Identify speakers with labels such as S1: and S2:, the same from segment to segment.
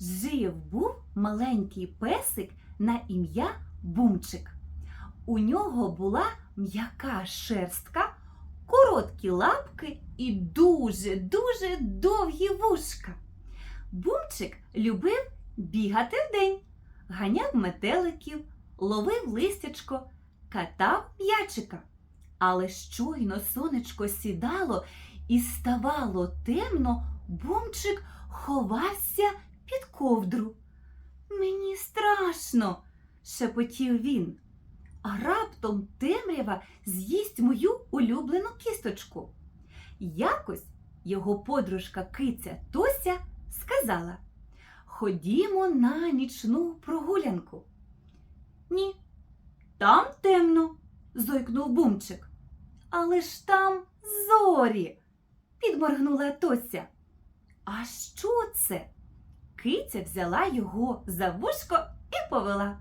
S1: Жив був маленький песик на ім'я Бумчик. У нього була м'яка шерстка, короткі лапки і дуже-дуже довгі вушка. Бумчик любив бігати вдень, ганяв метеликів, ловив листячко, катав м'ячика. Але щойно сонечко сідало і ставало темно, бумчик ховався під ковдру. Мені страшно, шепотів він. А раптом темрява з'їсть мою улюблену кісточку. Якось його подружка киця Тося сказала: Ходімо на нічну прогулянку. Ні, там темно, зойкнув бумчик. Але ж там зорі, підморгнула Тося. А що це? Киця взяла його за вушко і повела.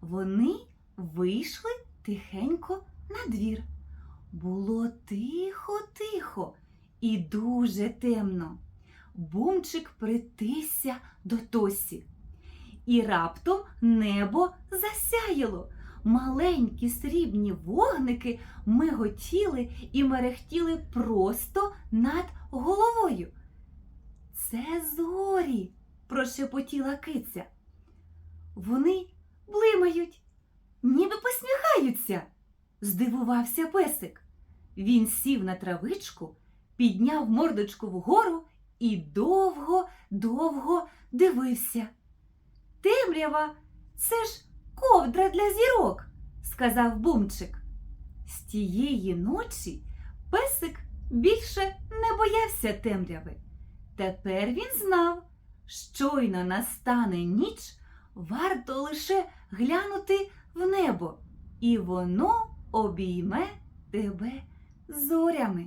S1: Вони вийшли тихенько на двір. Було тихо-тихо і дуже темно. Бумчик притисся до Тосі. І раптом небо засяяло. Маленькі срібні вогники миготіли і мерехтіли просто над головою. Це зорі, прошепотіла киця. Вони блимають, ніби посміхаються, здивувався песик. Він сів на травичку, підняв мордочку вгору і довго-довго дивився. Темрява, це ж ковдра для зірок, сказав бумчик. З тієї ночі песик більше не боявся темряви. Тепер він знав, щойно настане ніч, варто лише глянути в небо, і воно обійме тебе зорями.